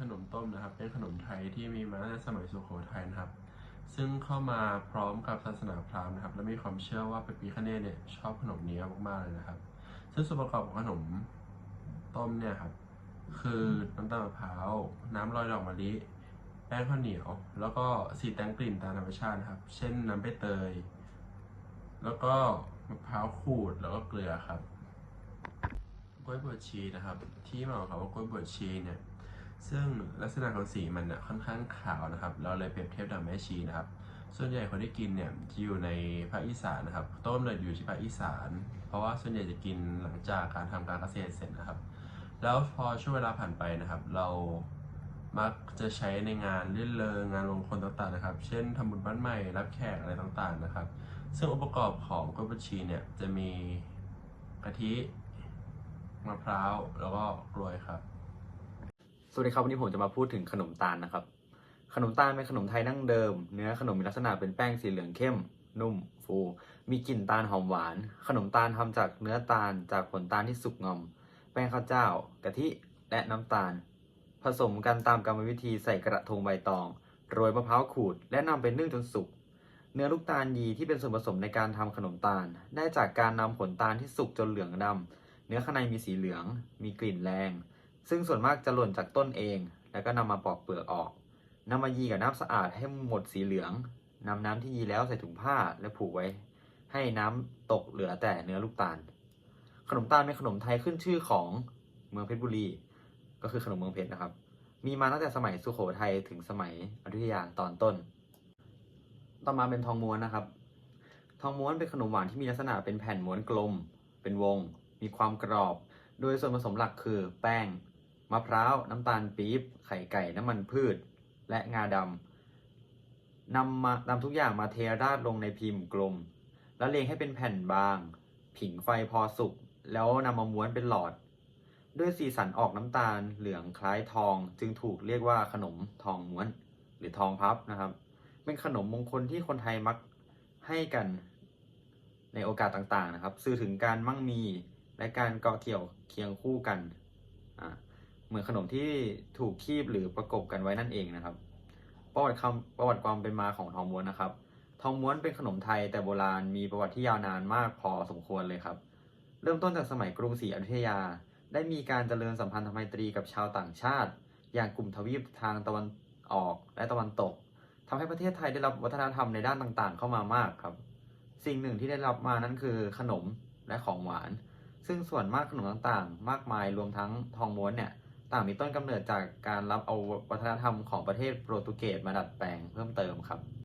ขนมต้มนะครับ เป็นขนมไทยที่มีมาตั้งแต่สมัยสุโขทัยนะครับ ซึ่งเข้ามาพร้อมกับศาสนาพราหมณ์นะครับ และมีความเชื่อว่าพระพิฆเนศเนี่ยชอบขนมนี้มากๆเลยนะครับ ซึ่งส่วนประกอบของขนมต้มเนี่ยครับคือน้ำตาลมะพร้าวน้ำลอยดอกมะลิแป้งข้าวเหนียว แล้วก็สีแตงกลิ่นตามธรรมชาตินะครับ เช่นน้ำใบเตย แล้วก็มะพร้าวขูดแล้วก็เกลือครับกล้วยบวชชีนะครับ ที่มาของคำว่ากล้วยบวชชีเนี่ย ซึ่งลักษณะของสีมันนะค่อนข้างขาวนะครับ เราเลยเปรียบเทียบดังแม่ชีนะครับ ส่วนใหญ่คนที่กินเนี่ยจะอยู่ในภาคอีสานนะครับ ต้นเลยอยู่ที่ภาคอีสาน เพราะว่าส่วนใหญ่จะกินหลังจากการทำการเกษตรเสร็จนะครับ แล้วพอช่วงเวลาผ่านไปนะครับ เรามักจะใช้ในงานรื่นเริงงานมงคลต่างๆนะครับ เช่นทำบุญบ้านใหม่รับแขกอะไรต่างๆนะครับ ซึ่งองค์ประกอบของกล้วยบวชชีเนี่ยจะมีกะทิมะพร้าวแล้วก็กล้วยครับ สวัสดีครับวันนี้ผมจะมาพูดถึงขนมตาลนะครับ ขนมตาลเป็นขนมไทยดั้งเดิม เนื้อขนมมีลักษณะเป็นแป้งสีเหลืองเข้ม นุ่ม ฟู มีกลิ่นตาลหอมหวาน ขนมตาลทำจากเนื้อตาลจากผลตาลที่สุกงอม แป้งข้าวเจ้ากะทิและน้ำตาล ผสมกันตามกรรมวิธีใส่กระทงใบตองโรยมะพร้าวขูด และนำไปนึ่งจนสุกเนื้อลูกตาลยีที่เป็นส่วนผสมในการทำขนมตาล ได้จากการนำผลตาลที่สุกจนเหลืองดำเนื้อข้างในมีสีเหลือง มีกลิ่นแรง ซึ่งส่วนมากจะหล่นจากต้นเอง แล้วก็นำมาปอกเปลือกออกนำมายีกับน้ำสะอาดให้หมดสีเหลืองนำน้ำที่ยีแล้วใส่ถุงผ้าและผูกไว้ ให้น้ำตกเหลือแต่เนื้อลูกตาล ขนมตาลเป็นขนมไทยขึ้นชื่อของเมืองเพชรบุรี ก็คือขนมเมืองเพชรนะครับ มีมาตั้งแต่สมัยสุโขทัยถึงสมัยอยุธยาตอนต้น ต่อมาเป็นทองม้วนนะครับ ทองม้วนเป็นขนมหวานที่มีลักษณะเป็นแผ่นม้วนกลม เป็นวง มีความกรอบ โดยส่วนผสมหลักคือแป้ง มะพร้าว น้ำตาลปี๊บ ไข่ไก่ น้ำมันพืช และงาดำนำมานำทุกอย่างมาเทราดลงในพิมพ์กลม แล้วเรียงให้เป็นแผ่นบาง ผิงไฟพอสุก แล้วนำมาม้วนเป็นหลอด ด้วยสีสันออกน้ำตาลเหลืองคล้ายทอง จึงถูกเรียกว่าขนมทองม้วน หรือทองพับนะครับ เป็นขนมมงคลที่คนไทยมักให้กันในโอกาสต่างๆนะครับ สื่อถึงการมั่งมีและการเกาะเกี่ยวเคียงคู่กันอ่า เหมือนขนมที่ถูกคีบหรือประกบกันไว้นั่นเองนะครับ ประวัติคำประวัติความเป็นมาของทองม้วนนะครับ ทองม้วนเป็นขนมไทยแต่โบราณมีประวัติที่ยาวนานมากพอสมควรเลยครับ เริ่มต้นจากสมัยกรุงศรีอยุธยา ได้มีการเจริญสัมพันธไมตรีกับชาวต่างชาติ อย่างกลุ่มทวีปทางตะวันออกและตะวันตกทำให้ประเทศไทยได้รับวัฒนธรรมในด้านต่างๆ เข้ามามากครับ สิ่งหนึ่งที่ได้รับมานั้นคือขนมและของหวาน ซึ่งส่วนมากขนมต่างๆ มากมายรวมทั้งทองม้วนเนี่ย ต่างมีต้นกำเนิดจากการรับเอาวัฒนธรรมของประเทศโปรตุเกสมาดัดแปลงเพิ่มเติมครับ